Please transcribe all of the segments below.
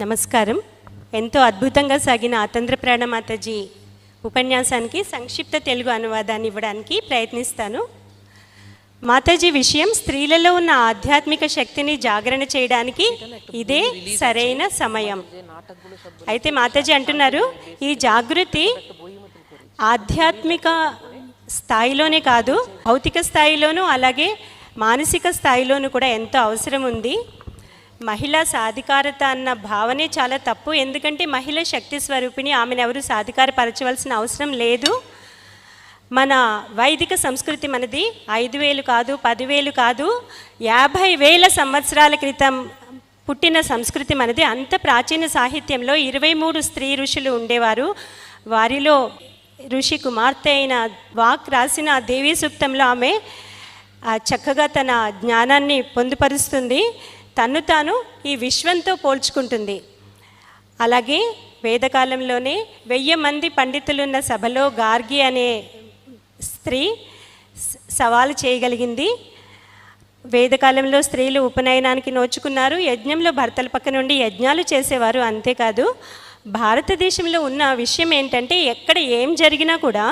నమస్కారం. ఎంతో అద్భుతంగా సాగిన ఆతంద్ర ప్రాణమాతజీ ఉపన్యాసానికి సంక్షిప్త తెలుగు అనువాదాన్ని ఇవ్వడానికి ప్రయత్నిస్తాను. మాతాజీ విషయం స్త్రీలలో ఉన్న ఆధ్యాత్మిక శక్తిని జాగరణ చేయడానికి ఇదే సరైన సమయం. అయితే మాతాజీ అంటున్నారు ఈ జాగృతి ఆధ్యాత్మిక స్థాయిలోనే కాదు భౌతిక స్థాయిలోనూ అలాగే మానసిక స్థాయిలోనూ కూడా ఎంతో అవసరం ఉంది. మహిళా సాధికారత అన్న భావనే చాలా తప్పు. ఎందుకంటే మహిళ శక్తి స్వరూపిణి ఆమెను ఎవరు సాధికారపరచవలసిన అవసరం లేదు. మన వైదిక సంస్కృతి మనది ఐదు వేలు కాదు పదివేలు కాదు యాభై వేల సంవత్సరాల క్రితం పుట్టిన సంస్కృతి మనది. అంత ప్రాచీన సాహిత్యంలో ఇరవై మూడు స్త్రీ ఋషులు ఉండేవారు. వారిలో ఋషి కుమార్తె అయిన వాక్ రాసిన దేవీ సూక్తంలో ఆమె చక్కగా తన జ్ఞానాన్ని పొందుపరుస్తుంది. తన్ను తాను ఈ విశ్వంతో పోల్చుకుంటుంది. అలాగే వేదకాలంలోనే వెయ్యి మంది పండితులున్న సభలో గార్గి అనే స్త్రీ సవాలు చేయగలిగింది. వేదకాలంలో స్త్రీలు ఉపనయనానికి నోచుకున్నారు. యజ్ఞంలో భర్తల పక్క నుండి యజ్ఞాలు చేసేవారు అంతేకాదు. భారతదేశంలో ఉన్న విషయం ఏంటంటే ఎక్కడ ఏం జరిగినా కూడా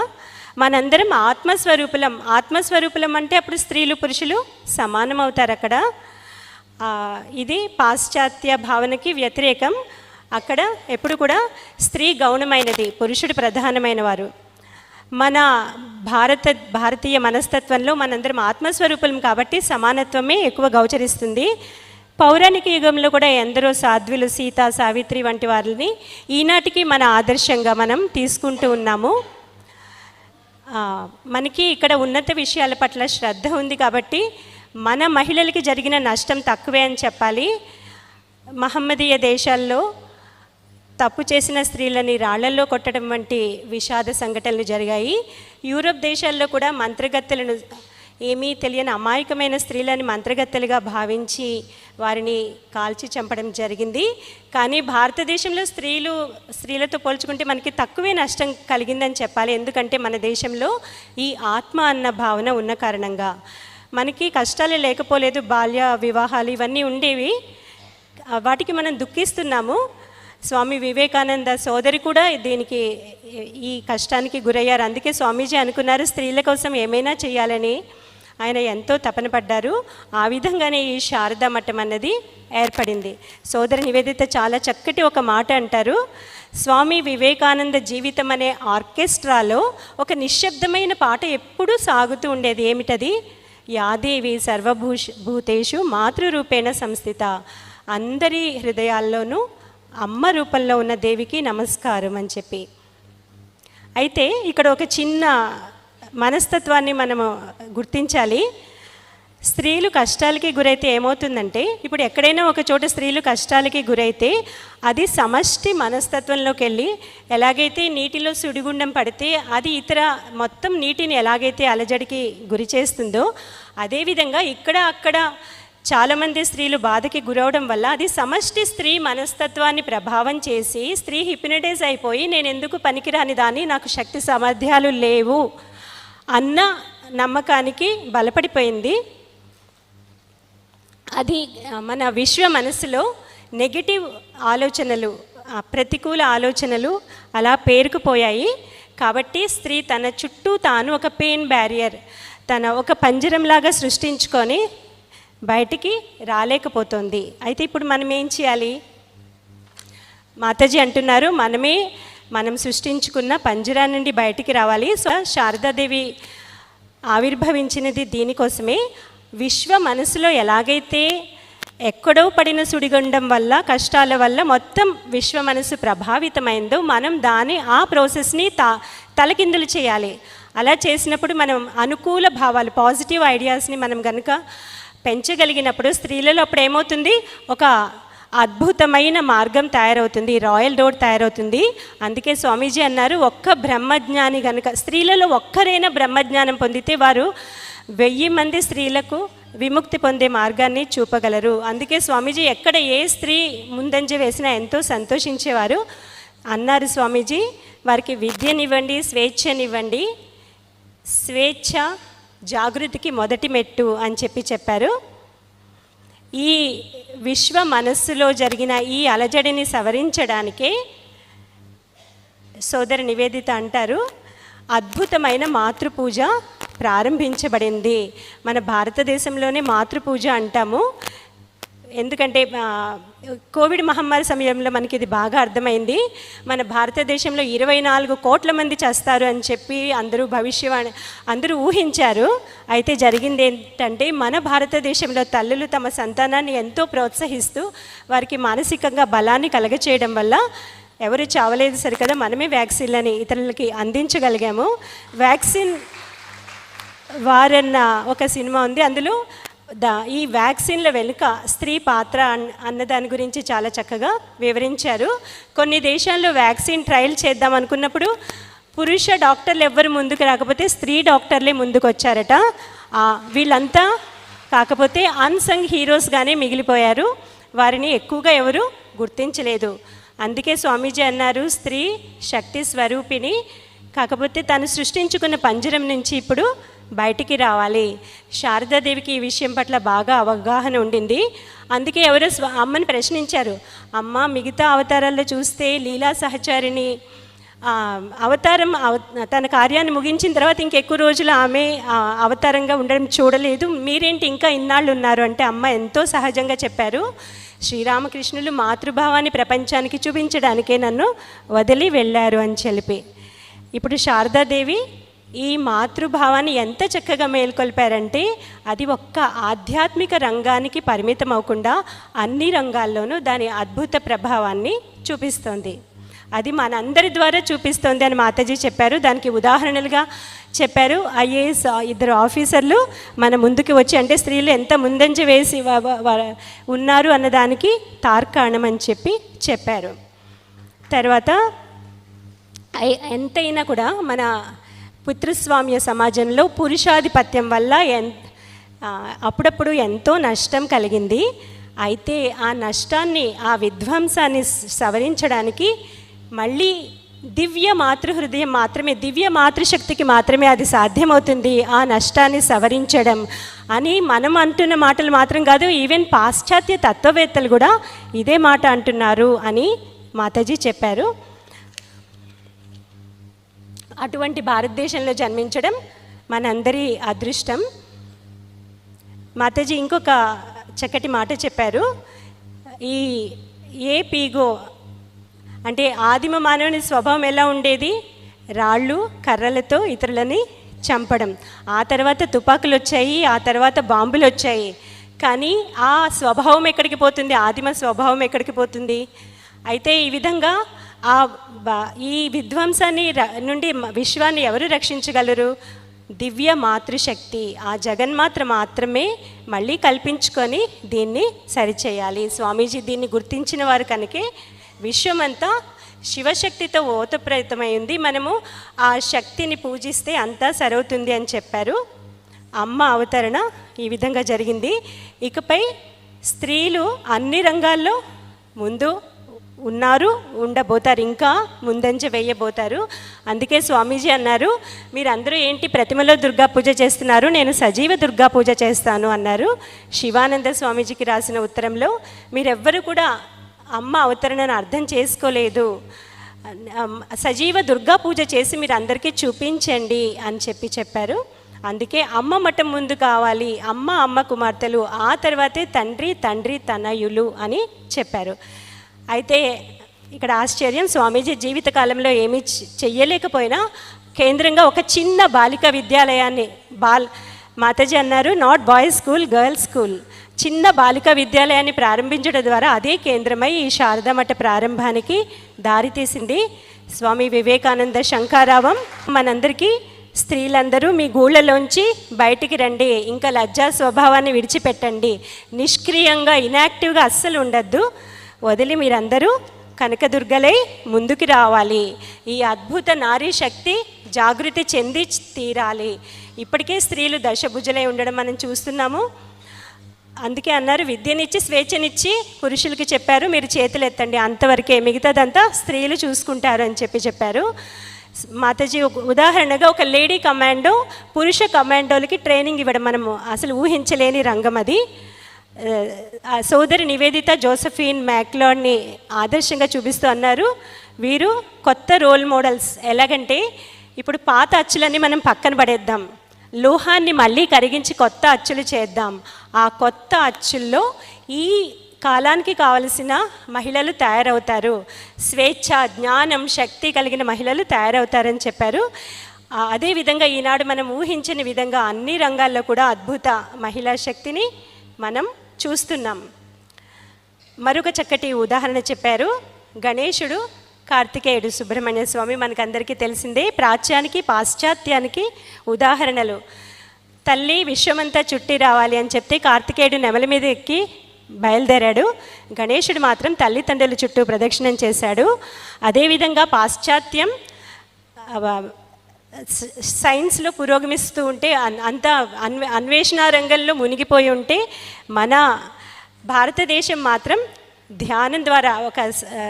మనందరం ఆత్మస్వరూపులం ఆత్మస్వరూపులం అంటే అప్పుడు స్త్రీలు పురుషులు సమానం అవుతారు అక్కడ ఇది పాశ్చాత్య భావనకి వ్యతిరేకం. అక్కడ ఎప్పుడు కూడా స్త్రీ గౌణమైనది పురుషుడు ప్రధానమైన వారు. మన భారత భారతీయ మనస్తత్వంలో మనందరం ఆత్మస్వరూపులం కాబట్టి సమానత్వమే ఎక్కువ గౌచరిస్తుంది. పౌరాణిక యుగంలో కూడా ఎందరో సాధ్వులు సీత సావిత్రి వంటి వారిని ఈనాటికి మన ఆదర్శంగా మనం తీసుకుంటూ ఉన్నాము. మనకి ఇక్కడ ఉన్నత విషయాల పట్ల శ్రద్ధ ఉంది కాబట్టి మన మహిళలకి జరిగిన నష్టం తక్కువే అని చెప్పాలి. మహమ్మదీయ దేశాల్లో తప్పు చేసిన స్త్రీలని రాళ్ళల్లో కొట్టడం వంటి విషాద సంఘటనలు జరిగాయి. యూరప్ దేశాల్లో కూడా మంత్రగత్తెలను ఏమీ తెలియని అమాయకమైన స్త్రీలని మంత్రగత్తెలుగా భావించి వారిని కాల్చి చంపడం జరిగింది. కానీ భారతదేశంలో స్త్రీలు స్త్రీలతో పోల్చుకుంటే మనకి తక్కువే నష్టం కలిగిందని చెప్పాలి. ఎందుకంటే మన దేశంలో ఈ ఆత్మ అన్న భావన ఉన్న కారణంగా. మనకి కష్టాలే లేకపోలేదు బాల్య వివాహాలు ఇవన్నీ ఉండేవి. వాటికి మనం దుఃఖిస్తున్నాము. స్వామి వివేకానంద సోదరి కూడా దీనికి ఈ కష్టానికి గురయ్యారు. అందుకే స్వామీజీ అనుకున్నారు స్త్రీల కోసం ఏమైనా చేయాలని. ఆయన ఎంతో తపన పడ్డారు. ఆ విధంగానే ఈ శారదా మఠం అన్నది ఏర్పడింది. సోదరి నివేదిత చాలా చక్కటి ఒక మాట అంటారు. స్వామి వివేకానంద జీవితం అనే ఆర్కెస్ట్రాలో ఒక నిశ్శబ్దమైన పాట ఎప్పుడూ సాగుతూ ఉండేది. ఏమిటది? యాదేవి సర్వభూష భూతేషు మాతృరూపేణ సంస్థిత. అందరి హృదయాల్లోనూ అమ్మ రూపంలో ఉన్న దేవికి నమస్కారం అని చెప్పి. అయితే ఇక్కడ ఒక చిన్న మనస్తత్వాన్ని మనము గుర్తించాలి. స్త్రీలు కష్టాలకి గురైతే ఏమవుతుందంటే ఇప్పుడు ఎక్కడైనా ఒక చోట స్త్రీలు కష్టాలకి గురైతే అది సమష్టి మనస్తత్వంలోకి వెళ్ళి ఎలాగైతే నీటిలో సుడిగుండం పడితే అది ఇతర మొత్తం నీటిని ఎలాగైతే అలజడికి గురి చేస్తుందో అదేవిధంగా ఇక్కడ అక్కడ చాలామంది స్త్రీలు బాధకి గురవడం వల్ల అది సమష్టి స్త్రీ మనస్తత్వాన్ని ప్రభావం చేసి స్త్రీ హిప్నటైజ్ అయిపోయి నేను ఎందుకు పనికిరాని దాన్ని నాకు శక్తి సామర్థ్యాలు లేవు అన్న నమ్మకానికి బలపడిపోయింది. అది మన విశ్వ మనసులో నెగిటివ్ ఆలోచనలు ప్రతికూల ఆలోచనలు అలా పేరుకుపోయాయి. కాబట్టి స్త్రీ తన చుట్టూ తాను ఒక పెయిన్ బ్యారియర్ తన ఒక పంజరంలాగా సృష్టించుకొని బయటికి రాలేకపోతుంది. అయితే ఇప్పుడు మనం ఏం చేయాలి? మాతాజీ అంటున్నారు మనమే మనం సృష్టించుకున్న పంజరా నుండి బయటికి రావాలి. సో శారదాదేవి ఆవిర్భవించినది దీనికోసమే. విశ్వ మనసులో ఎలాగైతే ఎక్కడో పడిన సుడిగుండం వల్ల కష్టాల వల్ల మొత్తం విశ్వ మనసు ప్రభావితమైందో మనం దాని ఆ ప్రాసెస్ని తా తలకిందులు చేయాలి. అలా చేసినప్పుడు మనం అనుకూల భావాలు పాజిటివ్ ఐడియాస్ని మనం కనుక పెంచగలిగినప్పుడు స్త్రీలలో అప్పుడు ఏమవుతుంది? ఒక అద్భుతమైన మార్గం తయారవుతుంది రాయల్ రోడ్ తయారవుతుంది. అందుకే స్వామీజీ అన్నారు ఒక్క బ్రహ్మజ్ఞాని కనుక స్త్రీలలో ఒక్కరైనా బ్రహ్మజ్ఞానం పొందితే వారు వెయ్యి మంది స్త్రీలకు విముక్తి పొందే మార్గాన్ని చూపగలరు. అందుకే స్వామీజీ ఎక్కడ ఏ స్త్రీ ముందంజ వేసినా ఎంతో సంతోషించేవారు. అన్నారు స్వామీజీ వారికి విద్యనివ్వండి స్వేచ్ఛనివ్వండి స్వేచ్ఛ జాగృతికి మొదటి మెట్టు అని చెప్పి చెప్పారు. ఈ విశ్వ మనస్సులో జరిగిన ఈ అలజడిని సవరించడానికే సోదరి నివేదిత అంటారు. అద్భుతమైన మాతృపూజ ప్రారంభించబడింది. మన భారతదేశంలోనే మాతృపూజ అంటాము. ఎందుకంటే కోవిడ్ మహమ్మారి సమయంలో మనకి ఇది బాగా అర్థమైంది. మన భారతదేశంలో ఇరవై నాలుగు కోట్ల మంది చేస్తారు అని చెప్పి అందరూ భవిష్యవాణి అందరూ ఊహించారు. అయితే జరిగింది ఏంటంటే మన భారతదేశంలో తల్లులు తమ సంతానాన్ని ఎంతో ప్రోత్సహిస్తూ వారికి మానసికంగా బలాన్ని కలగచేయడం వల్ల ఎవరు చావలేదు సరికదా మనమే వ్యాక్సిన్లని ఇతరులకి అందించగలిగాము. వ్యాక్సిన్ వారన్న ఒక సినిమా ఉంది. అందులో దా ఈ వ్యాక్సిన్ల వెనుక స్త్రీ పాత్ర అన్న దాని గురించి చాలా చక్కగా వివరించారు. కొన్ని దేశాల్లో వ్యాక్సిన్ ట్రయల్ చేద్దాం అనుకున్నప్పుడు పురుష డాక్టర్లు ఎవ్వరు ముందుకు రాకపోతే స్త్రీ డాక్టర్లే ముందుకు వచ్చారట వీళ్ళంతా కాకపోతే అన్సంగ్ హీరోస్గానే మిగిలిపోయారు. వారిని ఎక్కువగా ఎవరు గుర్తించలేదు. అందుకే స్వామీజీ అన్నారు స్త్రీ శక్తి స్వరూపిణి. కాకపోతే తను సృష్టించుకున్న పంజరం నుంచి ఇప్పుడు బయటికి రావాలి. శారదాదేవికి ఈ విషయం పట్ల బాగా అవగాహన ఉండింది. అందుకే ఎవరో స్వ అమ్మని ప్రశ్నించారు. అమ్మ మిగతా అవతారాల్లో చూస్తే లీలా సహచారిని అవతారం అవ- తన కార్యాన్ని ముగించిన తర్వాత ఇంకెక్కువ రోజులు ఆమె అవతారంగా ఉండడం చూడలేదు. మీరేంటి ఇంకా ఇన్నాళ్ళు ఉన్నారు? అంటే అమ్మ ఎంతో సహజంగా చెప్పారు. శ్రీరామకృష్ణులు మాతృభావాన్ని ప్రపంచానికి చూపించడానికే నన్ను వదిలి వెళ్ళారు అని చెప్పి. ఇప్పుడు శారదాదేవి ఈ మాతృభావాన్ని ఎంత చక్కగా మేల్కొల్పారంటే అది ఒక్క ఆధ్యాత్మిక రంగానికి పరిమితం అవ్వకుండా అన్ని రంగాల్లోనూ దాని అద్భుత ప్రభావాన్ని చూపిస్తోంది. అది మనందరి ద్వారా చూపిస్తోంది అని మాతాజీ చెప్పారు. దానికి ఉదాహరణలుగా చెప్పారు. ఐఏఎస్ ఇద్దరు ఆఫీసర్లు మన ముందుకు వచ్చి అంటే స్త్రీలు ఎంత ముందంజ వేసి ఉన్నారు అన్నదానికి తార్కాణం అని చెప్పి చెప్పారు. తర్వాత ఎంతైనా కూడా మన పుత్రస్వామ్య సమాజంలో పురుషాధిపత్యం వల్ల ఎన్ అప్పుడప్పుడు ఎంతో నష్టం కలిగింది. అయితే ఆ నష్టాన్ని ఆ విధ్వంసాన్ని సవరించడానికి మళ్ళీ దివ్య మాతృహృదయం మాత్రమే దివ్య మాతృశక్తికి మాత్రమే అది సాధ్యమవుతుంది ఆ నష్టాన్ని సవరించడం అని మనం అంటున్న మాటలు మాత్రం కాదు ఈవెన్ పాశ్చాత్య తత్వవేత్తలు కూడా ఇదే మాట అంటున్నారు అని మాతాజీ చెప్పారు. అటువంటి భారతదేశంలో జన్మించడం మనందరి అదృష్టం. మాతాజీ ఇంకొక చక్కటి మాట చెప్పారు. ఈ ఏ పీగో అంటే ఆదిమ మానవుని స్వభావం ఎలా ఉండేది? రాళ్ళు కర్రలతో ఇతరులని చంపడం. ఆ తర్వాత తుపాకులు వచ్చాయి ఆ తర్వాత బాంబులు వచ్చాయి. కానీ ఆ స్వభావం ఎక్కడికి పోతుంది? ఆదిమ స్వభావం ఎక్కడికి పోతుంది? అయితే ఈ విధంగా ఆ ఈ విధ్వంసాన్ని ర- నుండి విశ్వాన్ని ఎవరు రక్షించగలరు? దివ్య మాతృశక్తి. ఆ జగన్మాత్ర మాత్రమే మళ్ళీ కల్పించుకొని దీన్ని సరిచేయాలి. స్వామీజీ దీన్ని గుర్తించిన వారు కనుకే విశ్వమంతా శివశక్తితో ఓతప్రేతమైంది. మనము ఆ శక్తిని పూజిస్తే అంతా సరవుతుంది అని చెప్పారు. అమ్మ అవతరణ ఈ విధంగా జరిగింది. ఇకపై స్త్రీలు అన్ని రంగాల్లో ముందు ఉన్నారు ఉండబోతారు ఇంకా ముందంజ వేయబోతారు. అందుకే స్వామీజీ అన్నారు మీరందరూ ఏంటి ప్రతిమలో దుర్గా పూజ చేస్తున్నారు? నేను సజీవ దుర్గా పూజ చేస్తాను అన్నారు. శివానంద స్వామీజీకి రాసిన ఉత్తరంలో మీరెవ్వరు కూడా అమ్మ అవతరణను అర్థం చేసుకోలేదు. సజీవ దుర్గా పూజ చేసి మీరు అందరికీ చూపించండి అని చెప్పి చెప్పారు. అందుకే అమ్మ మఠం ముందు కావాలి. అమ్మ అమ్మ కుమార్తెలు ఆ తర్వాతే తండ్రి తండ్రి తనయులు అని చెప్పారు. అయితే ఇక్కడ ఆశ్చర్యం స్వామీజీ జీవితకాలంలో ఏమీ చెయ్యలేకపోయినా కేంద్రంగా ఒక చిన్న బాలిక విద్యాలయాన్ని బాల్ మాతాజీ అన్నారు not boys school girls school. చిన్న బాలిక విద్యాలయాన్ని ప్రారంభించడం ద్వారా అదే కేంద్రమై ఈ శారదా మఠ ప్రారంభానికి దారితీసింది స్వామి వివేకానంద శంకారావం. మనందరికీ స్త్రీలందరూ మీ గూళ్ళలోంచి బయటికి రండి ఇంకా లజ్జా స్వభావాన్ని విడిచిపెట్టండి. నిష్క్రియంగా ఇనాక్టివ్గా అస్సలు ఉండద్దు. వదిలి మీరందరూ కనకదుర్గలై ముందుకు రావాలి. ఈ అద్భుత నారీ శక్తి జాగృతి చెంది తీరాలి. ఇప్పటికే స్త్రీలు దశభుజలై ఉండడం మనం చూస్తున్నాము. అందుకే అన్నారు విద్యనిచ్చి స్వేచ్ఛనిచ్చి పురుషులకి చెప్పారు మీరు చేతులు ఎత్తండి. అంతవరకే మిగతాదంతా స్త్రీలు చూసుకుంటారు అని చెప్పి చెప్పారు. మాతాజీ ఉదాహరణగా ఒక లేడీ కమాండో పురుష కమాండోలకి ట్రైనింగ్ ఇవ్వడం మనము అసలు ఊహించలేని రంగం అది. సోదరి నివేదిత జోసఫీన్ మ్యాక్లాడ్ని ఆదర్శంగా చూపిస్తూ అన్నారు వీరు కొత్త రోల్ మోడల్స్ ఎలాగంటే ఇప్పుడు పాత అచ్చులన్నీ మనం పక్కన పడేద్దాం లోహాన్ని మళ్ళీ కరిగించి కొత్త అచ్చులు చేద్దాం. ఆ కొత్త అచ్చుల్లో ఈ కాలానికి కావలసిన మహిళలు తయారవుతారు. స్వేచ్ఛ జ్ఞానం శక్తి కలిగిన మహిళలు తయారవుతారని చెప్పారు. అదేవిధంగా ఈనాడు మనం ఊహించని విధంగా అన్ని రంగాల్లో కూడా అద్భుత మహిళా శక్తిని మనం చూస్తున్నాం. మరొక చక్కటి ఉదాహరణ చెప్పారు. గణేశుడు కార్తికేయుడు సుబ్రహ్మణ్య స్వామి మనకందరికీ తెలిసిందే ప్రాచ్యానికి పాశ్చాత్యానికి ఉదాహరణలు. తల్లి విశ్వమంతా చుట్టి రావాలి అని చెప్తే కార్తికేయుడు నెమల మీద ఎక్కి బయలుదేరాడు. గణేశుడు మాత్రం తల్లిదండ్రుల చుట్టూ ప్రదక్షిణం చేశాడు. అదేవిధంగా పాశ్చాత్యం సైన్స్లో పురోగమిస్తూ ఉంటే అన్- అంత అన్వే అన్వేషణ రంగంలో మునిగిపోయి ఉంటే మన భారతదేశం మాత్రం ధ్యానం ద్వారా ఒక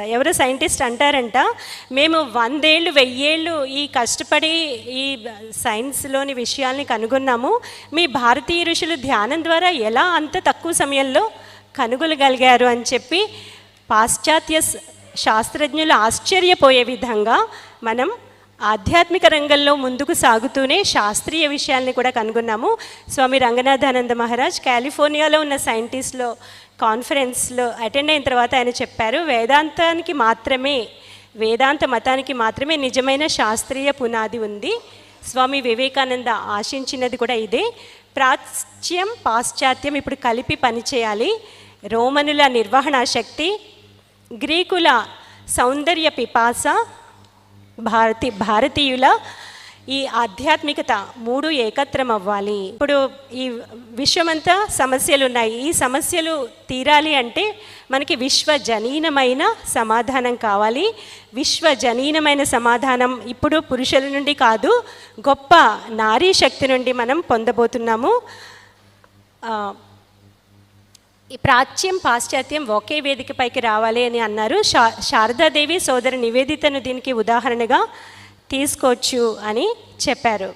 ఎవరో సైంటిస్ట్ అంటారంట మేము వందేళ్ళు వెయ్యేళ్ళు ఈ కష్టపడి ఈ సైన్స్లోని విషయాల్ని కనుగొన్నాము. మీ భారతీయ ఋషులు ధ్యానం ద్వారా ఎలా అంత తక్కువ సమయంలో కనుగొనగలిగారు? అని చెప్పి పాశ్చాత్య శాస్త్రజ్ఞులు ఆశ్చర్యపోయే విధంగా మనం ఆధ్యాత్మిక రంగంలో ముందుకు సాగుతూనే శాస్త్రీయ విషయాల్ని కూడా కనుగొన్నాము. స్వామి రంగనాథానంద మహారాజ్ కాలిఫోర్నియాలో ఉన్న సైంటిస్ట్లో కాన్ఫరెన్స్లో అటెండ్ అయిన తర్వాత ఆయన చెప్పారు వేదాంతానికి మాత్రమే వేదాంత మతానికి మాత్రమే నిజమైన శాస్త్రీయ పునాది ఉంది. స్వామి వివేకానంద ఆశించినది కూడా ఇదే. ప్రాచ్యం పాశ్చాత్యం ఇప్పుడు కలిపి పనిచేయాలి. రోమనుల నిర్వహణ శక్తి గ్రీకుల సౌందర్య పిపాస భారతి భారతీయుల ఈ ఆధ్యాత్మికత మూడు ఏకత్రం అవ్వాలి ఇప్పుడు ఈ విశ్వమంతా సమస్యలు ఉన్నాయి ఈ సమస్యలు తీరాలి అంటే మనకి విశ్వజనీనమైన సమాధానం కావాలి. విశ్వజనీనమైన సమాధానం ఇప్పుడు పురుషుల నుండి కాదు గొప్ప నారీ శక్తి నుండి మనం పొందబోతున్నాము. ఈ ప్రాచ్యం పాశ్చాత్యం ఒకే వేదికపైకి రావాలి అని అన్నారు. శా శారదాదేవి సోదరి నివేదితను దీనికి ఉదాహరణగా తీసుకోవచ్చు అని చెప్పారు.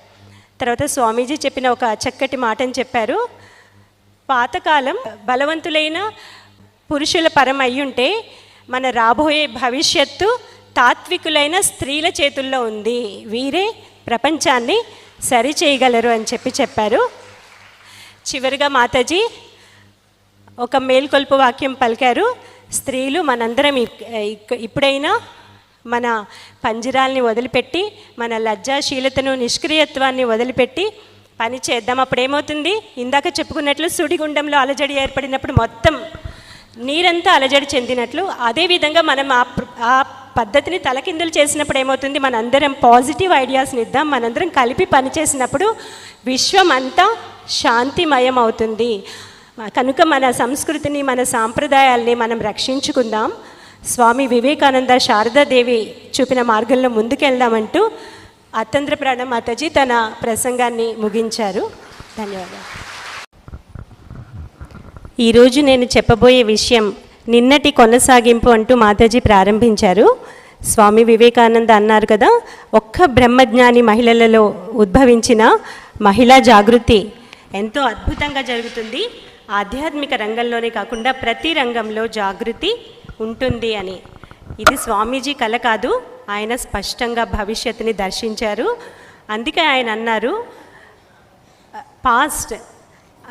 తర్వాత స్వామీజీ చెప్పిన ఒక చక్కటి మాటని చెప్పారు. పాతకాలం బలవంతులైన పురుషుల పరం అయ్యుంటే మన రాబోయే భవిష్యత్తు తాత్వికులైన స్త్రీల చేతుల్లో ఉంది. వీరే ప్రపంచాన్ని సరిచేయగలరు అని చెప్పి చెప్పారు. చివరిగా మాతాజీ ఒక మేల్కొల్పు వాక్యం పలికారు. స్త్రీలు మనందరం ఇప్పుడైనా మన పంజరాల్ని వదిలిపెట్టి మన లజ్జాశీలతను నిష్క్రియత్వాన్ని వదిలిపెట్టి పని చేద్దాం. అప్పుడు ఏమవుతుంది ఇందాక చెప్పుకున్నట్లు సుడిగుండంలో అలజడి ఏర్పడినప్పుడు మొత్తం నీరంతా అలజడి చెందినట్లు. అదేవిధంగా మనం ఆ ఆ పద్ధతిని తలకిందులు చేసినప్పుడు ఏమవుతుంది? మనందరం పాజిటివ్ ఐడియాస్ని ఇద్దాం మనందరం కలిపి పనిచేసినప్పుడు విశ్వం అంతా శాంతిమయం అవుతుంది కనుక మన సంస్కృతిని మన సాంప్రదాయాల్ని మనం రక్షించుకుందాం. స్వామి వివేకానంద శారదాదేవి చూపిన మార్గంలో ముందుకెళ్దామంటూ అతంత్ర ప్రాణమాతాజీ తన ప్రసంగాన్ని ముగించారు. ధన్యవాదాలు. ఈరోజు నేను చెప్పబోయే విషయం నిన్నటి కొనసాగింపు అంటూ మాతాజీ ప్రారంభించారు. స్వామి వివేకానంద అన్నారు కదా ఒక్క బ్రహ్మజ్ఞాని మహిళలలో ఉద్భవించిన మహిళా జాగృతి ఎంతో అద్భుతంగా జరుగుతుంది. ఆధ్యాత్మిక రంగంలోనే కాకుండా ప్రతి రంగంలో జాగృతి ఉంటుంది అని. ఇది స్వామీజీ కల కాదు ఆయన స్పష్టంగా భవిష్యత్తుని దర్శించారు. అందుకే ఆయన అన్నారు పాస్ట్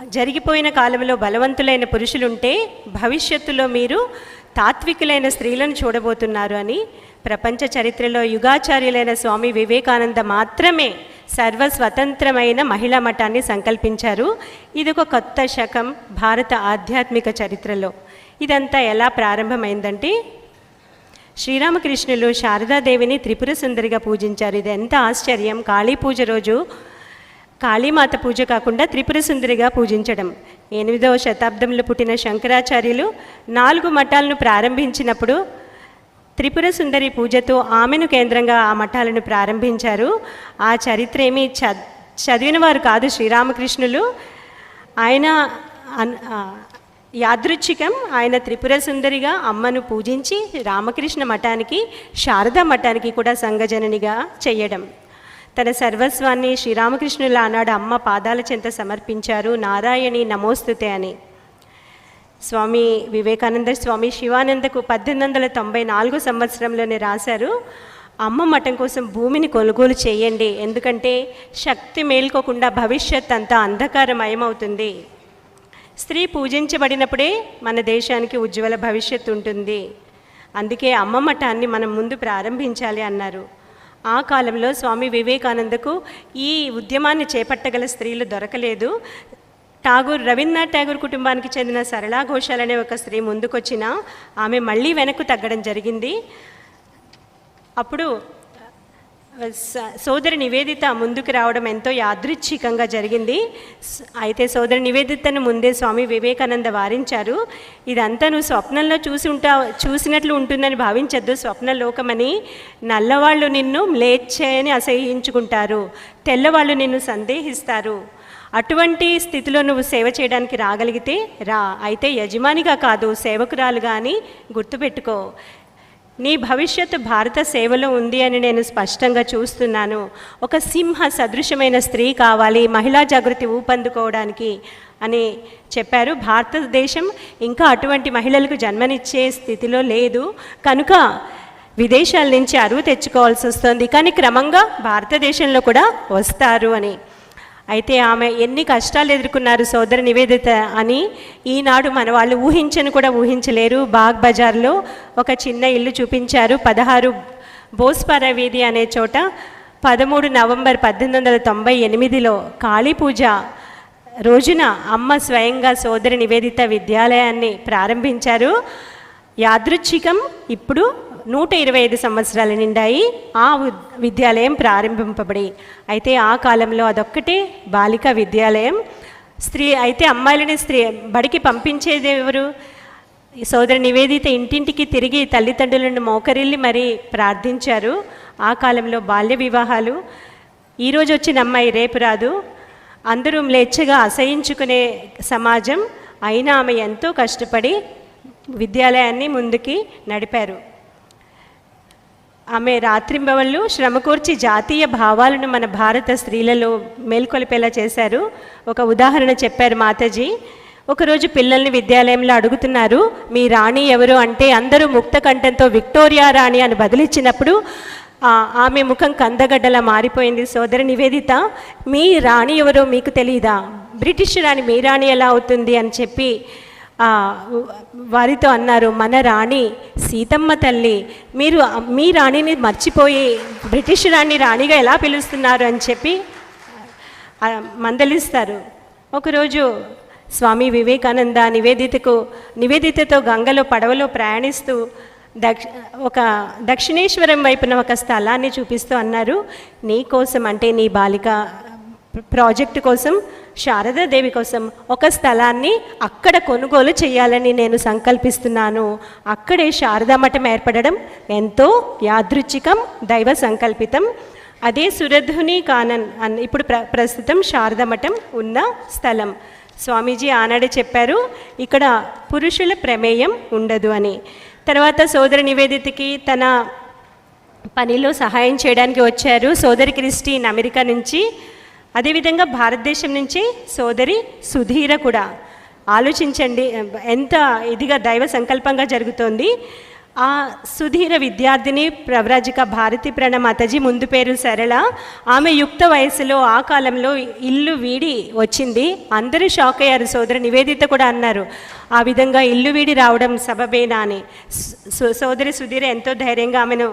జరిగిపోయిన కాలంలో బలవంతులైన పురుషులుంటే భవిష్యత్తులో మీరు తాత్వికులైన స్త్రీలను చూడబోతున్నారు అని ప్రపంచ చరిత్రలో యుగాచార్యులైన స్వామి వివేకానంద మాత్రమే సర్వస్వతంత్రమైన మహిళా మఠాన్ని సంకల్పించారు. ఇది ఒక కొత్త శకం భారత ఆధ్యాత్మిక చరిత్రలో. ఇదంతా ఎలా ప్రారంభమైందంటే శ్రీరామకృష్ణులు శారదాదేవిని త్రిపుర సుందరిగా పూజించారు. ఇది ఎంత ఆశ్చర్యం! కాళీ పూజ రోజు కాళీమాత పూజ కాకుండా త్రిపుర సుందరిగా పూజించడం. ఎనిమిదవ శతాబ్దంలో పుట్టిన శంకరాచార్యులు నాలుగు మఠాలను ప్రారంభించినప్పుడు త్రిపుర సుందరి పూజతో ఆమెను కేంద్రంగా ఆ మఠాలను ప్రారంభించారు. ఆ చరిత్ర ఏమి చ చదివిన వారు కాదు శ్రీరామకృష్ణులు. ఆయన యాదృచ్ఛికం ఆయన త్రిపుర సుందరిగా అమ్మను పూజించి రామకృష్ణ మఠానికి శారదా మఠానికి కూడా సంఘజననిగా చేయడం. తన సర్వస్వాన్ని శ్రీరామకృష్ణుల ఆనాడు అమ్మ పాదాల చెంత సమర్పించారు. నారాయణి నమోస్తుతే అని. స్వామి వివేకానంద స్వామి శివానందకు పద్దెనిమిది వందల తొంభై నాలుగు సంవత్సరంలోనే రాశారు. అమ్మ మఠం కోసం భూమిని కొనుగోలు చేయండి ఎందుకంటే శక్తి మేల్కోకుండా భవిష్యత్ అంతా అంధకారమయమవుతుంది. స్త్రీ పూజించబడినప్పుడే మన దేశానికి ఉజ్వల భవిష్యత్తు ఉంటుంది. అందుకే అమ్మ మఠాన్ని మనం ముందు ప్రారంభించాలి అన్నారు. ఆ కాలంలో స్వామి వివేకానందకు ఈ ఉద్యమాన్ని చేపట్టగల స్త్రీలు దొరకలేదు. ఠాగూర్ రవీంద్రనాథ్ ఠాగూర్ కుటుంబానికి చెందిన సరళా ఘోషాల్ అనే ఒక స్త్రీ ముందుకొచ్చిన ఆమె మళ్ళీ వెనక్కు తగ్గడం జరిగింది. అప్పుడు సోదరి నివేదిత ముందుకు రావడం ఎంతో యాదృచ్ఛికంగా జరిగింది. అయితే సోదరి నివేదితను ముందే స్వామి వివేకానంద వారించారు. ఇదంతా నువ్వు స్వప్నంలో చూసి ఉంటా చూసినట్లు ఉంటుందని భావించద్దు. స్వప్న లోకమని నల్లవాళ్ళు నిన్ను లేచేయని అసహ్యించుకుంటారు. తెల్లవాళ్ళు నిన్ను సందేహిస్తారు. అటువంటి స్థితిలో నువ్వు సేవ చేయడానికి రాగలిగితే రా. అయితే యజమానిగా కాదు సేవకురాలు కానీ గుర్తుపెట్టుకో. నీ భవిష్యత్తు భారత సేవలో ఉంది అని నేను స్పష్టంగా చూస్తున్నాను. ఒక సింహ సదృశమైన స్త్రీ కావాలి మహిళా జాగృతి ఊపందుకోవడానికి అని చెప్పారు. భారతదేశం ఇంకా అటువంటి మహిళలకు జన్మనిచ్చే స్థితిలో లేదు. కనుక విదేశాల నుంచి అరువు తెచ్చుకోవాల్సి వస్తుంది. కానీ క్రమంగా భారతదేశంలో కూడా వస్తారు అని. అయితే ఆమె ఎన్ని కష్టాలు ఎదుర్కొన్నారు సోదర నివేదిత అని ఈనాడు మన వాళ్ళు ఊహించని కూడా ఊహించలేరు. బాగ్ బజార్లో ఒక చిన్న ఇల్లు చూపించారు. పదహారు బోస్పార వీధి అనే చోట పదమూడు నవంబర్ పద్దెనిమిది వందల తొంభై ఎనిమిదిలో కాళీ పూజ రోజున అమ్మ స్వయంగా సోదరి నివేదిత విద్యాలయాన్ని ప్రారంభించారు. యాదృచ్ఛికం ఇప్పుడు నూట ఇరవై ఐదు సంవత్సరాలు నిండాయి ఆ విద్యాలయం ప్రారంభింపబడి. అయితే ఆ కాలంలో అదొక్కటే బాలికా విద్యాలయం. స్త్రీ అయితే అమ్మాయిలని స్త్రీ బడికి పంపించేది ఎవరు? సోదరి నివేదిత ఇంటింటికి తిరిగి తల్లిదండ్రులను మోకరిల్లి మరీ ప్రార్థించారు. ఆ కాలంలో బాల్య వివాహాలు. ఈరోజు వచ్చిన అమ్మాయి రేపు రాదు. అందరూ లేచ్చగా అసహించుకునే సమాజం. అయినా ఆమె ఎంతో కష్టపడి విద్యాలయాన్ని ముందుకి నడిపారు. ఆమె రాత్రింబవళ్ళు శ్రమకూర్చి జాతీయ భావాలను మన భారత స్త్రీలలో మేల్కొలిపేలా చేశారు. ఒక ఉదాహరణ చెప్పారు మాతాజీ. ఒకరోజు పిల్లల్ని విద్యాలయంలో అడుగుతున్నారు మీ రాణి ఎవరు? అంటే అందరూ ముక్త కంఠంతో విక్టోరియా రాణి అని బదిలిచ్చినప్పుడు ఆమె ముఖం కందగడ్డలా మారిపోయింది. సోదరి నివేదిత మీ రాణి ఎవరో మీకు తెలియదా బ్రిటిష్ రాణి మీ రాణి ఎలా అవుతుంది? అని చెప్పి వారితో అన్నారు మన రాణి సీతమ్మ తల్లి మీరు మీ రాణిని మర్చిపోయి బ్రిటిష్ రాణి రాణిగా ఎలా పిలుస్తున్నారు? అని చెప్పి మందలిస్తారు. ఒకరోజు స్వామి వివేకానంద నివేదితకు నివేదితతో గంగలో పడవలో ప్రయాణిస్తూ దక్ష ఒక దక్షిణేశ్వరం వైపున ఒక స్థలాన్ని చూపిస్తూ అన్నారు నీ కోసం అంటే నీ బాలిక ప్రాజెక్టు కోసం శారదాదేవి కోసం ఒక స్థలాన్ని అక్కడ కొనుగోలు చేయాలని నేను సంకల్పిస్తున్నాను. అక్కడే శారదా మఠం ఏర్పడడం ఎంతో యాదృచ్ఛికం దైవ సంకల్పితం. అదే సురధుని కానన్ అన్ ఇప్పుడు ప్ర ప్రస్తుతం శారదా మఠం ఉన్న స్థలం. స్వామీజీ ఆనాడే చెప్పారు ఇక్కడ పురుషుల ప్రమేయం ఉండదు అని. తర్వాత సోదర నివేదితకి తన పనిలో సహాయం చేయడానికి వచ్చారు. సోదరి క్రిస్టీన్ అమెరికా నుంచి అదేవిధంగా భారతదేశం నుంచి సోదరి సుధీర కూడా. ఆలోచించండి ఎంత ఇదిగా దైవ సంకల్పంగా జరుగుతోంది. ఆ సుధీర విద్యార్థిని ప్రవ్రాజిక భారతి ప్రణమాతజీ ముందు పేరు సరళ. ఆమె యుక్త వయసులో ఆ కాలంలో ఇల్లు వీడి వచ్చింది. అందరూ షాక్ అయ్యారు సోదరి నివేదిత కూడా అన్నారు. ఆ విధంగా ఇల్లు వీడి రావడం సబబేనా అని. సోదరి సుధీర ఎంతో ధైర్యంగా ఆమెను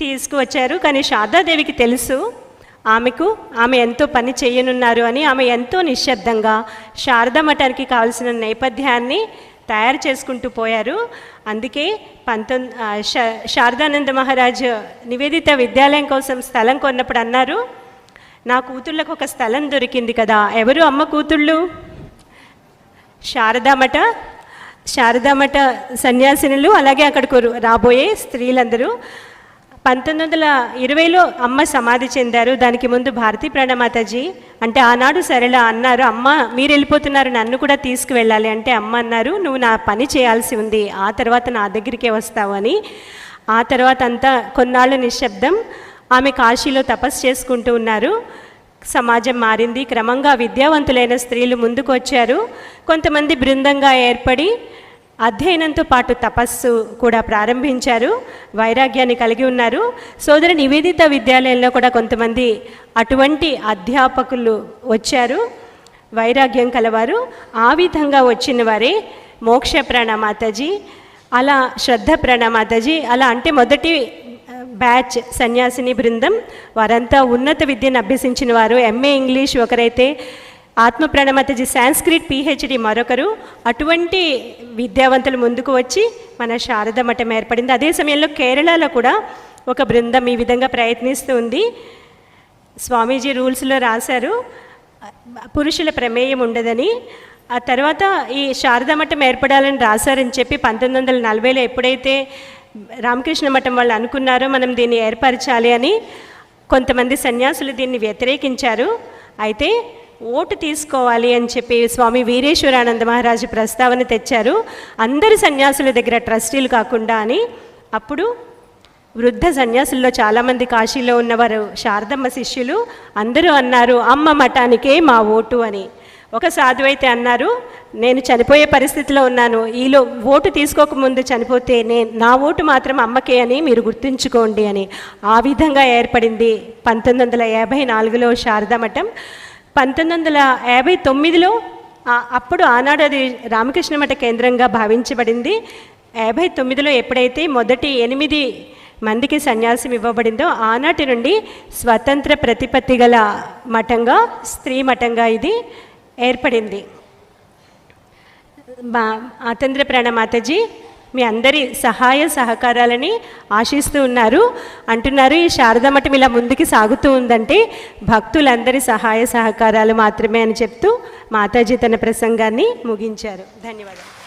తీసుకువచ్చారు. కానీ శారదాదేవికి తెలుసు ఆమెకు ఆమె ఎంతో పని చేయనున్నారు అని ఆమె ఎంతో నిశ్శబ్దంగా శారదా మఠానికి కావలసిన నేపథ్యాన్ని తయారు చేసుకుంటూ పోయారు. అందుకే పంతొమ్మిది శారదానంద మహారాజ్ నివేదిత విద్యాలయం కోసం స్థలం కొన్నప్పుడు అన్నారు నా కూతుళ్ళకు ఒక స్థలం దొరికింది కదా ఎవరు అమ్మ కూతుళ్ళు? శారదామఠ శారదామఠ సన్యాసినులు అలాగే అక్కడికి రాబోయే స్త్రీలందరూ పంతొమ్మిది వందల ఇరవైలో అమ్మ సమాధి చెందారు. దానికి ముందు భారతీ ప్రణమాతాజీ అంటే ఆనాడు సరళ అన్నారు అమ్మ మీరు వెళ్ళిపోతున్నారు నన్ను కూడా తీసుకువెళ్ళాలి అంటే అమ్మ అన్నారు నువ్వు నా పని చేయాల్సి ఉంది ఆ తర్వాత నా దగ్గరికే వస్తావు అని. ఆ తర్వాత అంతా కొన్నాళ్ళు నిశ్శబ్దం. ఆమె కాశీలో తపస్సు చేసుకుంటూ ఉన్నారు. సమాజం మారింది. క్రమంగా విద్యావంతులైన స్త్రీలు ముందుకు వచ్చారు కొంతమంది బృందంగా ఏర్పడి అధ్యయనంతో పాటు తపస్సు కూడా ప్రారంభించారు. వైరాగ్యాన్ని కలిగి ఉన్నారు. సోదరి నివేదిత విద్యాలయంలో కూడా కొంతమంది అటువంటి అధ్యాపకులు వచ్చారు. వైరాగ్యం కలవారు. ఆ విధంగా వచ్చిన వారే మోక్ష ప్రణమాతజీ అలా శ్రద్ధ ప్రణమాతజీ అలా అంటే మొదటి బ్యాచ్ సన్యాసిని బృందం వారంతా ఉన్నత విద్యను అభ్యసించిన వారు. ఎంఏ ఇంగ్లీష్ ఒకరైతే ఆత్మ ప్రణమతజీ సాంస్క్రిట్ పిహెచ్డి మరొకరు. అటువంటి విద్యావంతులు ముందుకు వచ్చి మన శారద మఠం ఏర్పడింది. అదే సమయంలో కేరళలో కూడా ఒక బృందం ఈ విధంగా ప్రయత్నిస్తూ ఉంది. స్వామీజీ రూల్స్లో రాశారు పురుషుల ప్రమేయం ఉండదని. ఆ తర్వాత ఈ శారదా మఠం ఏర్పడాలని రాశారని చెప్పి పంతొమ్మిది వందల నలభైలో ఎప్పుడైతే రామకృష్ణ మఠం వాళ్ళు అనుకున్నారో మనం దీన్ని ఏర్పరచాలి అని కొంతమంది సన్యాసులు దీన్ని వ్యతిరేకించారు. అయితే ఓటు తీసుకోవాలి అని చెప్పి స్వామి వీరేశ్వరానంద మహారాజు ప్రస్తావన తెచ్చారు. అందరి సన్యాసుల దగ్గర ట్రస్టీలు కాకుండా అని. అప్పుడు వృద్ధ సన్యాసుల్లో చాలామంది కాశీలో ఉన్నవారు శారదమ్మ శిష్యులు అందరూ అన్నారు అమ్మ మఠానికే మా ఓటు అని. ఒక సాధువు అయితే అన్నారు నేను చనిపోయే పరిస్థితిలో ఉన్నాను. ఈలో ఓటు తీసుకోకముందు చనిపోతే నేను నా ఓటు మాత్రం అమ్మకే అని మీరు గుర్తుంచుకోండి అని. ఆ విధంగా ఏర్పడింది పంతొమ్మిది వందల యాభై నాలుగులో శారదా మఠం. పంతొమ్మిది వందల యాభై తొమ్మిదిలో అప్పుడు ఆనాడు అది రామకృష్ణ మఠ కేంద్రంగా భావించబడింది. యాభై తొమ్మిదిలో ఎప్పుడైతే మొదటి ఎనిమిది మందికి సన్యాసం ఇవ్వబడిందో ఆనాటి నుండి స్వతంత్ర ప్రతిపత్తి గల మఠంగా స్త్రీ మఠంగా ఇది ఏర్పడింది. మా ఆతంద్ర ప్రణమాతజీ మీ అందరి సహాయ సహకారాలని ఆశిస్తూ ఉన్నారు. అంటున్నారు ఈ శారదా మఠం ఇలా ముందుకు సాగుతూ ఉందంటే భక్తులందరి సహాయ సహకారాలు మాత్రమే అని చెప్తూ మాతాజీ తన ప్రసంగాన్ని ముగించారు. ధన్యవాదాలు.